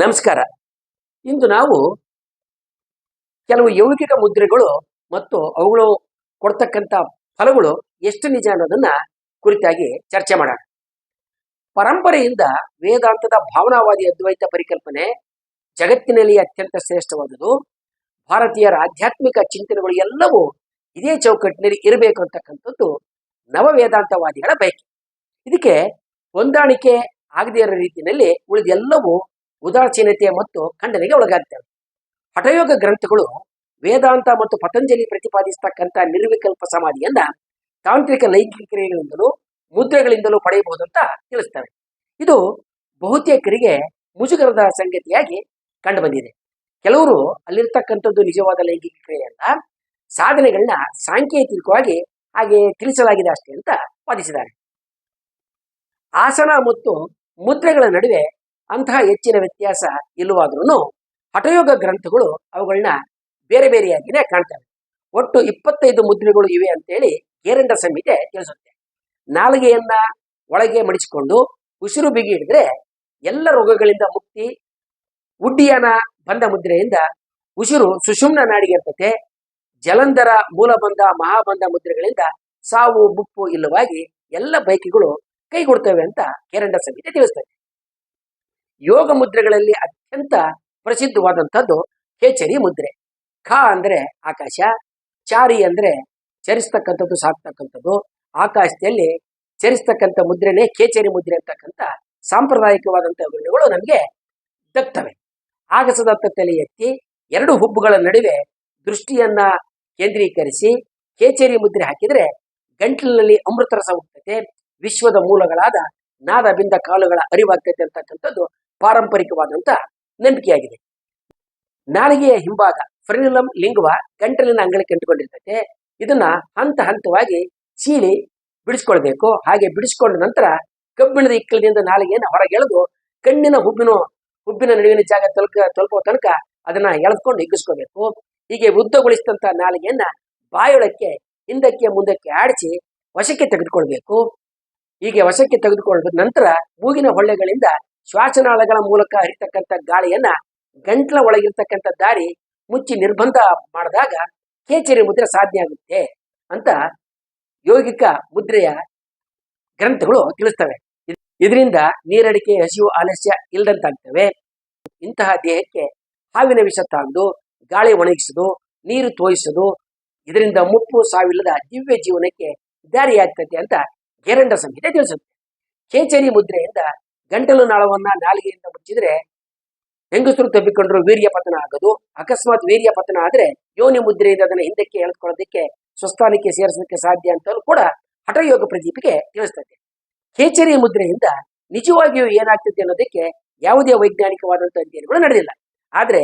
ನಮಸ್ಕಾರ. ಇಂದು ನಾವು ಕೆಲವು ಯೌಗಿಕ ಮುದ್ರೆಗಳು ಮತ್ತು ಅವುಗಳು ಕೊಡ್ತಕ್ಕಂಥ ಫಲಗಳು ಎಷ್ಟು ನಿಜ ಅನ್ನೋದನ್ನ ಕುರಿತಾಗಿ ಚರ್ಚೆ ಮಾಡೋಣ. ಪರಂಪರೆಯಿಂದ ವೇದಾಂತದ ಭಾವನಾವಾದಿ ಅದ್ವೈತ ಪರಿಕಲ್ಪನೆ ಜಗತ್ತಿನಲ್ಲಿ ಅತ್ಯಂತ ಶ್ರೇಷ್ಠವಾದುದು ಭಾರತೀಯರ ಆಧ್ಯಾತ್ಮಿಕ ಚಿಂತನೆಗಳು ಎಲ್ಲವೂ ಇದೇ ಚೌಕಟ್ಟಿನಲ್ಲಿ ಇರಬೇಕು ಅಂತಕ್ಕಂಥದ್ದು ನವ ವೇದಾಂತವಾದಿಗಳ ಬಯಕೆ. ಇದಕ್ಕೆ ಹೊಂದಾಣಿಕೆ ಆಗದೇ ಇರೋ ರೀತಿಯಲ್ಲಿ ಉಳಿದೆಲ್ಲವೂ ಉದಾಸೀನತೆ ಮತ್ತು ಖಂಡನೆಗೆ ಒಳಗಾಗ್ತವೆ. ಹಠಯೋಗ ಗ್ರಂಥಗಳು ವೇದಾಂತ ಮತ್ತು ಪತಂಜಲಿ ಪ್ರತಿಪಾದಿಸತಕ್ಕಂಥ ನಿರ್ವಿಕಲ್ಪ ಸಮಾಧಿಯನ್ನ ತಾಂತ್ರಿಕ ಲೈಂಗಿಕ ಕ್ರಿಯೆಗಳಿಂದಲೂ ಮುದ್ರೆಗಳಿಂದಲೂ ಪಡೆಯಬಹುದು ಅಂತ ತಿಳಿಸ್ತವೆ. ಇದು ಬಹುತೇಕರಿಗೆ ಮುಜುಗರದ ಸಂಗತಿಯಾಗಿ ಕಂಡುಬಂದಿದೆ. ಕೆಲವರು ಅಲ್ಲಿರ್ತಕ್ಕಂಥದ್ದು ನಿಜವಾದ ಲೈಂಗಿಕ ಕ್ರಿಯೆಯನ್ನ ಸಾಧನೆಗಳನ್ನ ಸಾಂಕೇತಿಕವಾಗಿ ಹಾಗೆ ತಿಳಿಸಲಾಗಿದೆ ಅಷ್ಟೇ ಅಂತ ವಾದಿಸಿದ್ದಾರೆ. ಆಸನ ಮತ್ತು ಮುದ್ರೆಗಳ ನಡುವೆ ಅಂತಹ ಹೆಚ್ಚಿನ ವ್ಯತ್ಯಾಸ ಇಲ್ಲವಾದ್ರೂ ಹಠಯೋಗ ಗ್ರಂಥಗಳು ಅವುಗಳನ್ನ ಬೇರೆ ಬೇರೆಯಾಗಿನೇ ಕಾಣ್ತವೆ. ಒಟ್ಟು ಇಪ್ಪತ್ತೈದು ಮುದ್ರೆಗಳು ಇವೆ ಅಂತೇಳಿ ಕೇರಂಡ ಸಂಹಿತೆ ತಿಳಿಸುತ್ತೆ. ನಾಲಿಗೆಯನ್ನ ಒಳಗೆ ಮಡಿಸಿಕೊಂಡು ಉಸಿರು ಬಿಗಿ ಹಿಡಿದ್ರೆ ಎಲ್ಲ ರೋಗಗಳಿಂದ ಮುಕ್ತಿ, ಉಡ್ಡಿಯನ ಬಂಧ ಮುದ್ರೆಯಿಂದ ಉಸಿರು ಸುಷುಮ್ನ ನಾಡಿಗೆ ಇರ್ತತೆ. ಜಲಂಧರ ಮೂಲಬಂಧ ಮಹಾಬಂಧ ಮುದ್ರೆಗಳಿಂದ ಸಾವು, ಮುಪ್ಪು ಇಲ್ಲವಾಗಿ ಎಲ್ಲ ಬೈಕಿಗಳು ಕೈಗೊಡ್ತವೆ ಅಂತ ಕೇರಂಡ ಸಂಹಿತೆ ತಿಳಿಸ್ತದೆ. ಯೋಗ ಮುದ್ರೆಗಳಲ್ಲಿ ಅತ್ಯಂತ ಪ್ರಸಿದ್ಧವಾದಂಥದ್ದು ಕೇಚರಿ ಮುದ್ರೆ. ಖ ಅಂದ್ರೆ ಆಕಾಶ, ಚಾರಿ ಅಂದ್ರೆ ಚರಿಸ್ತಕ್ಕಂಥದ್ದು, ಸಾಕ್ತಕ್ಕಂಥದ್ದು. ಆಕಾಶದಲ್ಲಿ ಚರಿಸ್ತಕ್ಕಂಥ ಮುದ್ರೆನೇ ಕೇಚರಿ ಮುದ್ರೆ ಅಂತಕ್ಕಂಥ ಸಾಂಪ್ರದಾಯಿಕವಾದಂಥ ವಿವರಣೆಗಳು ನಮಗೆ ದಕ್ತವೆ. ಆಗಸದತ್ತ ತಲೆ ಎತ್ತಿ ಎರಡು ಹುಬ್ಬುಗಳ ನಡುವೆ ದೃಷ್ಟಿಯನ್ನ ಕೇಂದ್ರೀಕರಿಸಿ ಕೇಚರಿ ಮುದ್ರೆ ಹಾಕಿದ್ರೆ ಗಂಟಲಿನಲ್ಲಿ ಅಮೃತ ರಸ ಹೋಗ್ತದೆ ವಿಶ್ವದ ಮೂಲಗಳಾದ ನಾದ ಬಿಂದ ಕಾಲುಗಳ ಅರಿವಾಗ್ತೈತೆ ಅಂತಕ್ಕಂಥದ್ದು ಪಾರಂಪರಿಕವಾದಂತ ನಂಬಿಕೆಯಾಗಿದೆ. ನಾಲಿಗೆಯ ಹಿಂಭಾಗ ಫ್ರೆನಿಲಂ ಲಿಂಗುವ ಗಂಟಲಿನ ಅಂಗಳಕ್ಕೆ ಅಂಟಿಕೊಂಡಿರ್ತೈತೆ ಇದನ್ನ ಹಂತ ಹಂತವಾಗಿ ಚೀಲಿ ಬಿಡಿಸ್ಕೊಳ್ಬೇಕು. ಹಾಗೆ ಬಿಡಿಸ್ಕೊಂಡ ನಂತರ ಕಬ್ಬಿಣದ ಇಕ್ಕಳದಿಂದ ನಾಲಿಗೆಯನ್ನು ಹೊರಗೆಳೆದು ಕಣ್ಣಿನ ಹುಬ್ಬಿನ ಹುಬ್ಬಿನ ನಡುವಿನ ಜಾಗ ತಲುಪ ತಲುಪೋ ತನಕ ಅದನ್ನ ಎಳೆದುಕೊಂಡು ಹಿಗ್ಗಿಸ್ಕೋಬೇಕು ಹೀಗೆ ಉದ್ದಗೊಳಿಸಿದಂತ ನಾಲಿಗೆಯನ್ನ ಬಾಯೊಳಕ್ಕೆ, ಹಿಂದಕ್ಕೆ, ಮುಂದಕ್ಕೆ ಆಡಿಸಿ ವಶಕ್ಕೆ ತೆಗೆದುಕೊಳ್ಬೇಕು. ಹೀಗೆ ವಶಕ್ಕೆ ತೆಗೆದುಕೊಳ್ಳ ನಂತರ ಮೂಗಿನ ಹೊಳ್ಳೆಗಳಿಂದ ಶ್ವಾಸನಾಳಗಳ ಮೂಲಕ ಹರಿತಕ್ಕಂಥ ಗಾಳಿಯನ್ನ ಗಂಟ್ಲ ಒಳಗಿರ್ತಕ್ಕಂಥ ದಾರಿ ಮುಚ್ಚಿ ನಿರ್ಬಂಧ ಮಾಡಿದಾಗ ಕೇಚರಿ ಮುದ್ರೆ ಸಾಧ್ಯ ಆಗುತ್ತೆ ಅಂತ ಯೋಗಿಕ ಮುದ್ರೆಯ ಗ್ರಂಥಗಳು ತಿಳಿಸ್ತವೆ. ಇದರಿಂದ ನೀರಡಿಕೆ, ಹಸಿವು ಆಲಸ್ಯ ಇಲ್ಲದಂತಾಗ್ತವೆ ಇಂತಹ ದೇಹಕ್ಕೆ ಹಾವಿನ ವಿಷ ತಾಂದು, ಗಾಳಿ ಒಣಗಿಸೋದು, ನೀರು ತೋಯಿಸೋದು, ಇದರಿಂದ ಮುಪ್ಪು ಸಾವಿಲ್ಲದ ದಿವ್ಯ ಜೀವನಕ್ಕೆ ದಾರಿಯಾಗ್ತದೆ ಅಂತ ಗೇರಂಡ ಸಂಹಿತೆ ತಿಳಿಸುತ್ತೆ. ಕೇಚರಿ ಮುದ್ರೆಯಿಂದ ಗಂಟಲು ನಾಳವನ್ನ ನಾಲಿಗೆಯಿಂದ ಮುಚ್ಚಿದ್ರೆ ಹೆಂಗಸರು ತಬ್ಬಿಕೊಂಡ್ರು ವೀರ್ಯ ಪತನ ಆಗೋದು. ಅಕಸ್ಮಾತ್ ವೀರ್ಯ ಪತನ ಆದ್ರೆ ಯೋನಿ ಮುದ್ರೆಯಿಂದ ಅದನ್ನ ಹಿಂದಕ್ಕೆ ಎಳೆದುಕೊಳ್ಳೋದಕ್ಕೆ ಸ್ವಸ್ಥಾನಕ್ಕೆ ಸೇರಿಸೋದಕ್ಕೆ ಸಾಧ್ಯ ಅಂತಲೂ ಕೂಡ ಹಠಯೋಗ ಪ್ರದೀಪಿಗೆ ತಿಳಿಸ್ತದೆ. ಕೇಚರಿ ಮುದ್ರೆಯಿಂದ ನಿಜವಾಗಿಯೂ ಏನಾಗ್ತದೆ ಅನ್ನೋದಕ್ಕೆ ಯಾವುದೇ ವೈಜ್ಞಾನಿಕವಾದಂತಹ ಅಧ್ಯಯನಗಳು ನಡೆದಿಲ್ಲ. ಆದ್ರೆ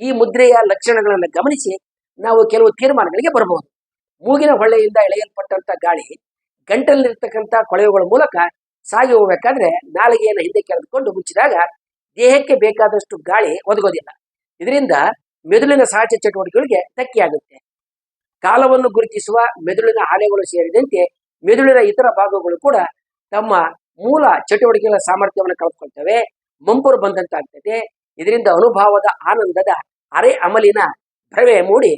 ಈ ಮುದ್ರೆಯ ಲಕ್ಷಣಗಳನ್ನು ಗಮನಿಸಿ ನಾವು ಕೆಲವು ತೀರ್ಮಾನಗಳಿಗೆ ಬರಬಹುದು ಮೂಗಿನ ಹೊಳ್ಳೆಯಿಂದ ಎಳೆಯಲ್ಪಟ್ಟಂತ ಗಾಳಿ ಗಂಟಲಿರ್ತಕ್ಕಂಥ ಕೊಳೆಯುಗಳ ಮೂಲಕ ಸಾಗಿ ಹೋಗ್ಬೇಕಾದ್ರೆ ನಾಲಿಗೆಯನ್ನು ಹಿಂದೆ ಕೆಳದುಕೊಂಡು ಮುಚ್ಚಿದಾಗ ದೇಹಕ್ಕೆ ಬೇಕಾದಷ್ಟು ಗಾಳಿ ಒದಗೋದಿಲ್ಲ. ಇದರಿಂದ ಮೆದುಳಿನ ಸಹಜ ಚಟುವಟಿಕೆಗಳಿಗೆ ಧಕ್ಕೆಯಾಗುತ್ತೆ. ಕಾಲವನ್ನು ಗುರುತಿಸುವ ಮೆದುಳಿನ ಆಲೆಗಳು ಸೇರಿದಂತೆ ಮೆದುಳಿನ ಇತರ ಭಾಗಗಳು ಕೂಡ ತಮ್ಮ ಮೂಲ ಚಟುವಟಿಕೆಗಳ ಸಾಮರ್ಥ್ಯವನ್ನು ಕಳೆದುಕೊಳ್ತವೆ. ಮಂಪರು ಬಂದಂತಾಗ್ತದೆ. ಇದರಿಂದ ಅನುಭವದ ಆನಂದದ ಅರೆ ಅಮಲಿನ ಭ್ರವೆ ಮೂಡಿ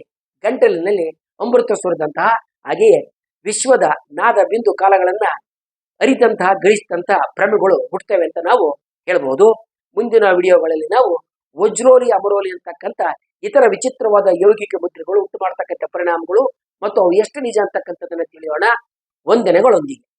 ಗಂಟಲಿನಲ್ಲಿ ಅಮೃತ ಸುರಿದಂತಹ ಹಾಗೆಯೇ ವಿಶ್ವದ ನಾದ ಬಿಂದು ಕಾಲಗಳನ್ನ ಅರಿತಂತಹ ಗ್ರಹಿಸಿದಂತಹ ಭ್ರಮೆಗಳು ಹುಟ್ಟುತ್ತವೆ ಅಂತ ನಾವು ಹೇಳಬಹುದು. ಮುಂದಿನ ವಿಡಿಯೋಗಳಲ್ಲಿ ನಾವು ವಜ್ರೋಲಿ, ಅಮರೋಲಿ ಅಂತಕ್ಕಂಥ ಇತರ ವಿಚಿತ್ರವಾದ ಯೋಗಿಕ ಮುದ್ರೆಗಳು ಉಂಟು ಮಾಡತಕ್ಕಂಥ ಪರಿಣಾಮಗಳು ಮತ್ತು ಅವು ಎಷ್ಟು ನಿಜ ಅಂತಕ್ಕಂಥದ್ದನ್ನ ತಿಳಿಯೋಣ. ವಂದನೆಗಳೊಂದಿಗೆ.